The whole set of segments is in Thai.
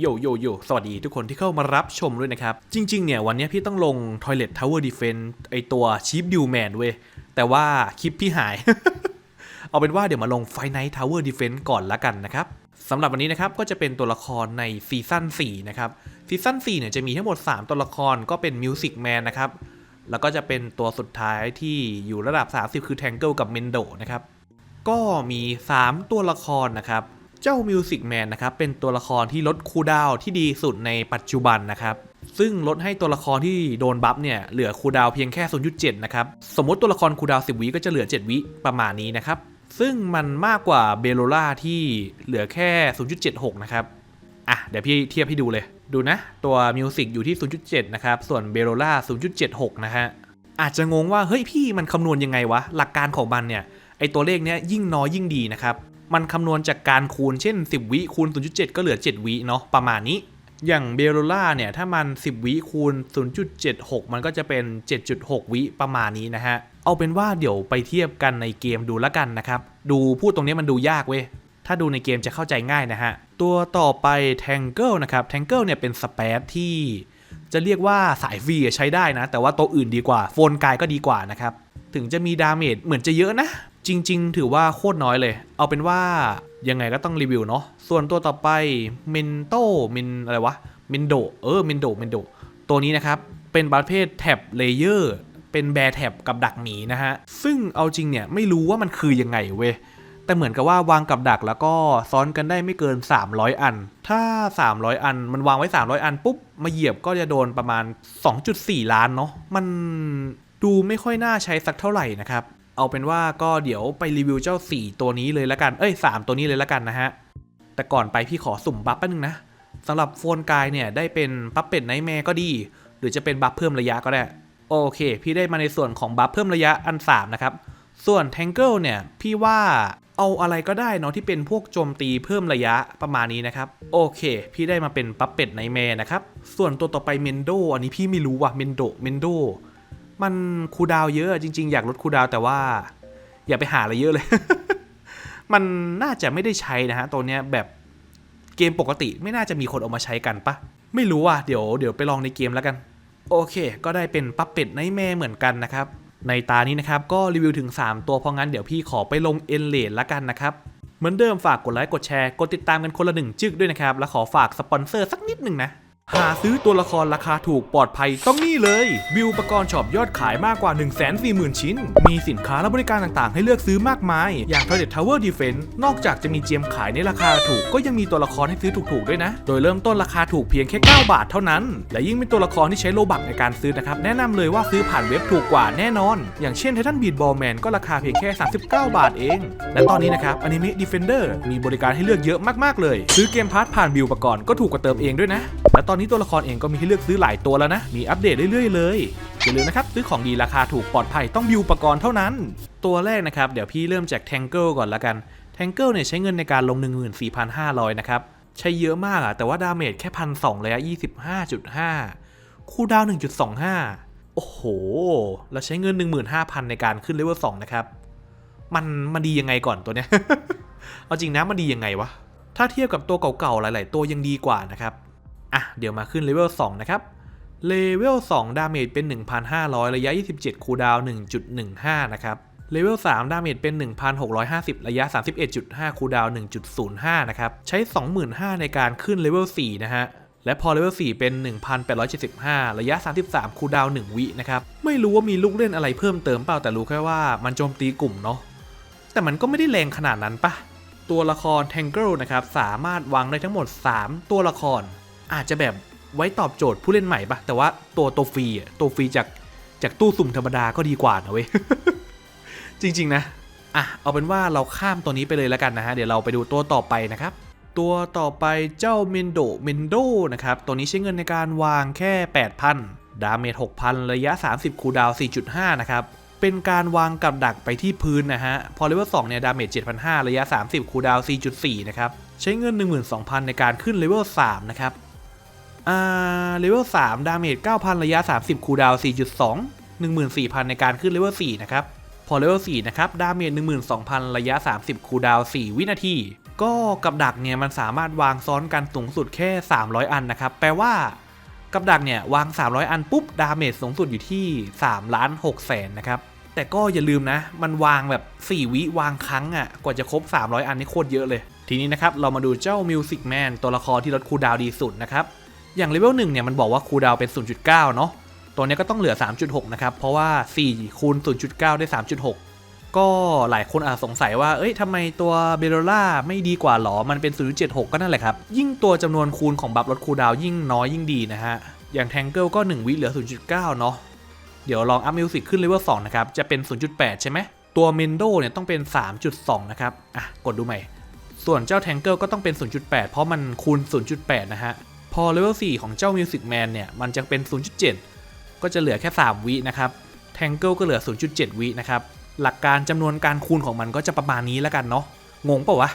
โยโยโยสวัสดีทุกคนที่เข้ามารับชมด้วยนะครับ จริง ๆ เนี่ย วันนี้พี่ต้องลง Toilet Tower Defense ไอตัว Chief d e w Man เว้ย แต่ว่าคลิปพี่หาย เอาเป็นว่าเดี๋ยวมาลง Fight Night Tower Defense ก่อนละกันนะครับสำหรับวันนี้นะครับก็จะเป็นตัวละครในซีซั่น4นะครับซีซั่น4เนี่ยจะมีทั้งหมด 3 ตัวละครก็เป็น Music Man นะครับแล้วก็จะเป็นตัวสุดท้ายที่อยู่ระดับ 30 คือ Tangle กับ Mendo นะครับก็มี 3 ตัวละครนะครับ เจ้า Music Man นนะครับเป็นตัวละครที่ลดคูดาวที่ดีสุดในปัจจุบันนะครับซึ่งลดให้ตัวละครที่โดนบัฟเนี่ยเหลือคูดาวเพียงแค่ 0.7 นะครับ สมมติตัวละครคูดาว 10 วิก็จะเหลือ 7 วิประมาณนี้นะครับ ซึ่งมันมากกว่าเบโลล่าที่เหลือแค่ 0.76 นะครับ อะ เดี๋ยวพี่เทียบให้ดูเลย ดูนะ ตัวมิวสิกอยู่ที่ 0.7 นะครับ ส่วนเบโลล่า 0.76 นะฮะ อาจจะงงว่า เฮ้ยพี่มันคำนวณยังไงวะ หลักการของมันเนี่ย ไอตัวเลขเนี้ยยิ่งน้อยยิ่งดีนะครับ มันคำนวณจากการคูณเช่น 10 วิคูณ 0.7 ก็เหลือ 7 วิเนาะประมาณนี้อย่างเบโลล่าเนี่ย ถ้ามัน 10 วิคูณ 0.76 มันก็จะเป็น 7.6 วิประมาณนี้นะฮะ เอาเป็นว่าเดี๋ยวไปเทียบกันในเกมดูแล้วกันนะครับ ดูพูดตรงนี้มันดูยากเว้ย ถ้าดูในเกมจะเข้าใจง่ายนะฮะ ตัวต่อไป Tangle นะครับ Tangle เนี่ยเป็นสเปซที่จะเรียกว่าสายฟรีใช้ได้นะ แต่ว่าตัวอื่นดีกว่า โฟนกายก็ดีกว่านะครับ ถึงจะมีดาเมจเหมือนจะเยอะนะ จริง ๆ ถือว่าโคตรน้อยเลย เอาเป็นว่ายังไงก็ต้องรีวิวเนาะ ส่วนตัวต่อไปเมนโตมินอะไรวะเมนโดเออเมนโดเมนโดตัวนี้นะครับ เป็นประเภทแท็บเลเยอร์เป็นแบร์แท็บกับดักหมีนะฮะ ซึ่งเอาจริงเนี่ยไม่รู้ว่ามันคือยังไงเว้ยแต่เหมือนกับว่าวางกับดักแล้วก็ซ้อนกันได้ไม่เกิน 300 อัน ถ้า 300 อัน มันวางไว้ 300 อันปุ๊บ มาเหยียบก็จะโดนประมาณ 2.4 ล้านเนาะ มันดูไม่ค่อยน่าใช้สักเท่าไหร่นะครับ เอาเป็นว่าก็เดี๋ยวไปรีวิวเจ้า 4 ตัวนี้เลยละกัน เอ้ย 3 ตัวนี้เลยละกันนะฮะ แต่ก่อนไปพี่ขอสุ่มบัฟแป๊บนึงนะสำหรับโฟนกายเนี่ยได้เป็นปั๊บเป็ดไนแมร์ก็ดี หรือจะเป็นบัฟเพิ่มระยะก็ได้ โอเค พี่ได้มาในส่วนของบัฟเพิ่มระยะอัน 3 นะครับ ส่วน Tangle เนี่ยพี่ว่าเอาอะไรก็ได้เนาะที่เป็นพวกโจมตีเพิ่มระยะประมาณนี้นะครับ โอเค พี่ได้มาเป็นปั๊บเป็ดไนแมร์นะครับ ส่วนตัวต่อไปเมนโดอันนี้พี่ไม่รู้ว่ะเมนโดเมนโด มันคูดาวเยอะจริง ๆ อยากลดคูดาวแต่ว่า อย่าไปหาอะไรเยอะเลย มันน่าจะไม่ได้ใช้นะฮะตัวเนี้ยแบบเกมปกติไม่น่าจะมีคนเอามาใช้กันปะไม่รู้ว่ะเดี๋ยวเดี๋ยวไปลองในเกมแล้วกัน โอเค ก็ได้เป็นปั๊บเป็ดไนแมร์เหมือนกันนะครับ ในตานี้นะครับ ก็รีวิวถึง 3 ตัวเพราะงั้นเดี๋ยวพี่ขอไปลงเอ็นเลดละกันนะครับเหมือนเดิมฝากกดไลค์กดแชร์กดติดตามกันคนละหนึ่งจึกด้วยนะครับ และขอฝากสปอนเซอร์สักนิดหนึ่งนะ หาซื้อตัวละครราคาถูกปลอดภัยต้องนี่เลยบิวประกรณ์ช็อปยอดขายมากกว่า 1 4 0 0 0 0 ชิ้น มีสินค้าและบริการต่างๆ ให้เลือกซื้อมากมาย อย่าง Toilet Tower Defense นอกจากจะมีเจียมขายในราคาถูกก็ยังมีตัวละครให้ซื้อถูกๆด้วยนะ โดยเริ่มต้นราคาถูกเพียงแค่ 9 บาทเท่านั้น และยิ่งเป็นตัวละครที่ใช้โลบักในการซื้อนะครับ แนะนำเลยว่าซื้อผ่านเว็บถูกกว่าแน่นอน อย่างเช่น Titan Beat Ball Man ก็ราคาเพียงแค่ 39 บาทเอง และตอนนี้นะครับ Anime Defender มีบริการให้เลือกเยอะมากๆเลย ซื้อเกมพาร์ทผ่านบิวประกรณ์ก็ถูกกว่าเติมเองด้วยนะ และตอนอนนี้ตัวละครเองก็มีให้เลือกซื้อหลายตัวแล้วนะ มีอัปเดตเรื่อยๆเลยอย่าลืมนะครับซื้อของดีราคาถูกปลอดภัยต้องบิวอุปกรณ์เท่านั้น ตัวแรกนะครับเดี๋ยวพี่เริ่มจาก Tangle ก่อนละกัน Tangle เนี่ยใช้เงินในการลง 14,500 นะครับ ใช้เยอะมากอะแต่ว่าดาเมจแค่พันสองระยะ25.5 คูลดาวน์1.25 โอ้โห แล้วใช้เงิน 15,000 ในการขึ้นเลเวล2นะครับ มันมันดียังไงก่อนตัวเนี้ย เอาจริงนะมันดียังไงวะ ถ้าเทียบกับตัวเก่าๆ หลาย ๆ ตัวยังดีกว่านะครับ อะเดี๋ยวมาขึ้นเลเวล2นะครับเลเวล2ดาเมจเป็น 1,500 ระยะ 27 คูดาวน์1.15 นะครับเลเวล3ดาเมจเป็น 1,650 ระยะ 31.5 คูดาวน์1.05 นะครับ ใช้ 25,000 ในการขึ้นเลเวล4นะฮะ และพอเลเวล4เป็น 1,875 ระยะ 33 คูดาวน์1วินะครับ ไม่รู้ว่ามีลูกเล่นอะไรเพิ่มเติมเปล่าแต่รู้แค่ว่ามันโจมตีกลุ่มเนาะ แต่มันก็ไม่ได้แรงขนาดนั้นปะ ตัวละคร Tangle นะครับ สามารถวางได้ทั้งหมด 3 ตัวละคร อาจจะแบบไว้ตอบโจทย์ผู้เล่นใหม่ปะแต่ว่าตัวตัวฟรีอะตัวฟรีจากจากตู้สุ่มธรรมดาก็ดีกว่านะเว้ยจริง ๆ นะอะเอาเป็นว่าเราข้ามตัวนี้ไปเลยแล้วกันนะฮะเดี๋ยวเราไปดูตัวต่อไปนะครับ ตัวต่อไปเจ้าเมนโดเมนโดนะครับตัวนี้ใช้เงินในการวางแค่ 8,000 ดาเมจ6,000 ระยะ 30 คูดาว 4.5 นะครับเป็นการวางกับดักไปที่พื้นนะฮะ พอเลเวล2เนี่ย ดาเมจ 7,500 ระยะ 30 คูดาว 4.4 นะครับ ใช้เงิน 12,000 ในการขึ้นเลเวล 3 นะครับ อ่าเลเวล3ดาเมจ9,000 ระยะ 30 คูลดาวน์4.2 14,000 ในการขึ้นเลเวล4นะครับ พอเลเวล4นะครับ ดาเมจ12,000 ระยะ 30 คูลดาวน์4วินาที ก็กับดักเนี่ยมันสามารถวางซ้อนกันสูงสุดแค่ 300 อันนะครับ แปลว่ากับดักเนี่ยวาง 300 อันปุ๊บ ดาเมจสูงสุดอยู่ที่3ล้าน6แสนนะครับ แต่ก็อย่าลืมนะ มันวางแบบ 4 วิวางครั้งอะ่ะ กว่าจะครบ 300 อันนี่โคตรเยอะเลย ทีนี้นะครับ เรามาดูเจ้า Music Man ตัวละครที่ลดคูลดาวดีสุดนะครับ อย่างเลเวล1เนี่ยมันบอกว่าคูดาวเป็น 0.9 เนาะ ตัวนี้ก็ต้องเหลือ 3.6 นะครับ เพราะว่า 4 คูณ 0.9 ได้ 3.6 ก็หลายคนอาจสงสัยว่า เอ้ยทำไมตัวเบลล่าไม่ดีกว่าหรอ มันเป็น 0.76 ก็นั่นแหละครับ ยิ่งตัวจำนวนคูณของบัฟลดคูดาวยิ่งน้อยยิ่งดีนะฮะ อย่างแทงเกิลก็ 1 วิเหลือ 0.9 เนาะ เดี๋ยวลองอัพมิวสิกขึ้นเลเวล2นะครับ จะเป็น 0.8 ใช่ไหม ตัวเมนโดเนี่ยต้องเป็น 3.2 นะครับ อะ กดดูใหม่ ส่วนเจ้าแทงเกิลก็ต้องเป็น 0.8 เพราะมันคูณ 0.8 นะฮะ อเลเวล4ของเจ้า Music Man เนี่ย มันจะเป็น 0.7 ก็จะเหลือแค่ 3 วินะครับแทงเกิลก็เหลือ 0.7 วินะครับ หลักการจำนวนการคูณของมันก็จะประมาณนี้แล้วกันเนาะ งงเปล่าวะ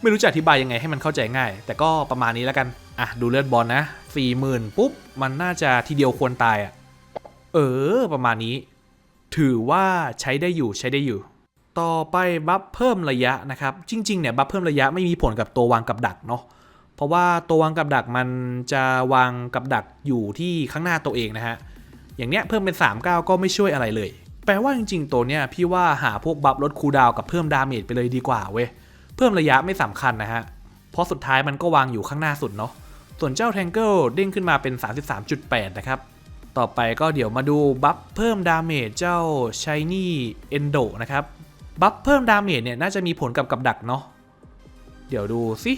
ไม่รู้จะอธิบายยังไงให้มันเข้าใจง่าย แต่ก็ประมาณนี้แล้วกัน อะ ดูเลือดบอลนะ 40,000 ปุ๊บ มันน่าจะทีเดียวควรตายอะ เออ ประมาณนี้ ถือว่าใช้ได้อยู่ใช้ได้อยู่ต่อไปบัฟเพิ่มระยะนะครับ จริงๆเนี่ยบัฟเพิ่มระยะไม่มีผลกับตัววางกับดักเนาะ เพราะว่าตัววางกับดักมันจะวางกับดักอยู่ที่ข้างหน้าตัวเองนะฮะ อย่างเนี้ยเพิ่มเป็น 39 ก็ไม่ช่วยอะไรเลย แปลว่าจริงๆ ตัวเนี้ยพี่ว่าหาพวกบัฟลดคูลดาวกับเพิ่มดาเมจไปเลยดีกว่าเว้ย เพิ่มระยะไม่สำคัญนะฮะ เพราะสุดท้ายมันก็วางอยู่ข้างหน้าสุดเนาะ ส่วนเจ้าแทงเกิลเด้งขึ้นมาเป็น 33.8 นะครับ ต่อไปก็เดี๋ยวมาดูบัฟเพิ่มดาเมจเจ้า Shiny Endo นะครับ บัฟเพิ่มดาเมจเนี่ยน่าจะมีผลกับกับดักเนาะ เดี๋ยวดูสิ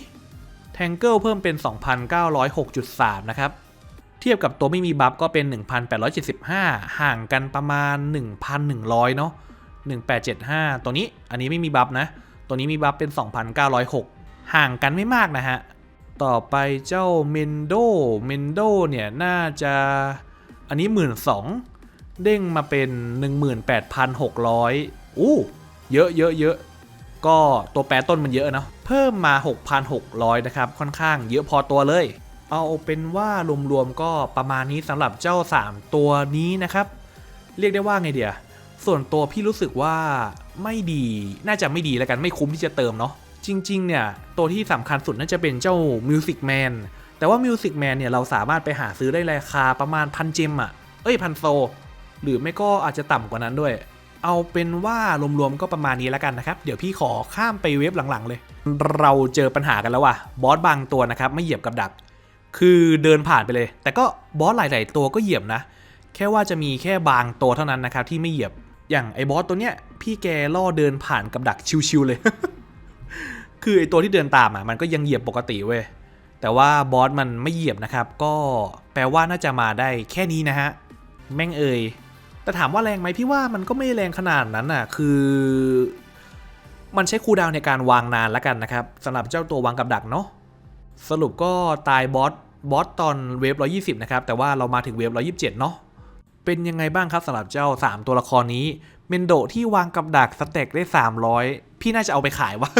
แทงเกิลเพิ่มเป็น 2,906.3 นะครับ เทียบกับตัวไม่มีบัฟก็เป็น 1,875 ห่างกันประมาณ 1,100 เนาะ1875 ตัวนี้อันนี้ไม่มีบัฟนะ ตัวนี้มีบัฟเป็น 2,906 ห่างกันไม่มากนะฮะ ต่อไปเจ้าเมนโดเมนโดเนี่ย น่าจะอันนี้ 12,000เด้งมาเป็น 18,600 อู้ เยอะเยอะเยอะ ก็ตัวแปรต้นมันเยอะเนาะเพิ่มมา 6,600 นะครับ ค่อนข้างเยอะพอตัวเลย เอาเป็นว่ารวมๆก็ประมาณนี้สำหรับเจ้า 3 ตัวนี้นะครับ เรียกได้ว่าไงเดียส่วนตัวพี่รู้สึกว่าไม่ดีน่าจะไม่ดีแล้วกันไม่คุ้มที่จะเติมเนาะจริง ๆ เนี่ย ตัวที่สำคัญสุดน่าจะเป็นเจ้า Music Man แต่ว่า Music Man เนี่ยเราสามารถไปหาซื้อได้ราคาประมาณพันเจมอะเอ้ยพันโซ หรือไม่ก็อาจจะต่ำกว่านั้นด้วย เอาเป็นว่ารวมๆก็ประมาณนี้แล้วกันนะครับ เดี๋ยวพี่ขอข้ามไปเว็บหลังๆเลย เราเจอปัญหากันแล้วว่ะบอสบางตัวนะครับไม่เหยียบกับดัก คือเดินผ่านไปเลย แต่ก็บอสหลาย ๆ ตัวก็เหยียบนะ แค่ว่าจะมีแค่บางตัวเท่านั้นนะครับที่ไม่เหยียบอย่างไอ้บอสตัวเนี้ยพี่แกล่อเดินผ่านกับดักชิวๆเลย คือไอ้ตัวที่เดินตามอะมันก็ยังเหยียบปกติเว้ยแต่ว่าบอสมันไม่เหยียบนะครับ ก็แปลว่าน่าจะมาได้แค่นี้นะฮะแม่งเอ่ย แต่ถามว่าแรงไหมพี่ว่ามันก็ไม่แรงขนาดนั้นน่ะ คือ มันใช้คูลดาวในการวางนานแล้วกันนะครับสำหรับเจ้าตัววางกับดักเนาะสรุปก็ตายบอสบอสตอนเวฟ120 นะครับ แต่ว่าเรามาถึงเวฟ127 เนาะเป็นยังไงบ้างครับสำหรับเจ้า 3 ตัวละครนี้ เมนโดที่วางกับดักสเต็กได้ 300 พี่น่าจะเอาไปขายวะ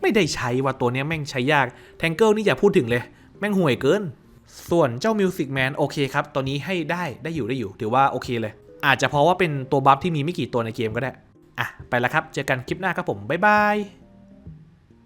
ไม่ได้ใช้ว่าตัวเนี้ยแม่งใช้ยาก แทงเกิลนี่อย่าพูดถึงเลย แม่งห่วยเกิน ส่วนเจ้า Music Man โอเคครับ ตัวนี้ให้ได้ได้อยู่ได้อยู่ ถือว่าโอเคเลย อาจจะเพราะว่าเป็นตัวบัฟที่มีไม่กี่ตัวในเกมก็ได้ อะ ไปแล้วครับ เจอกันคลิปหน้าครับผม บ๊ายบาย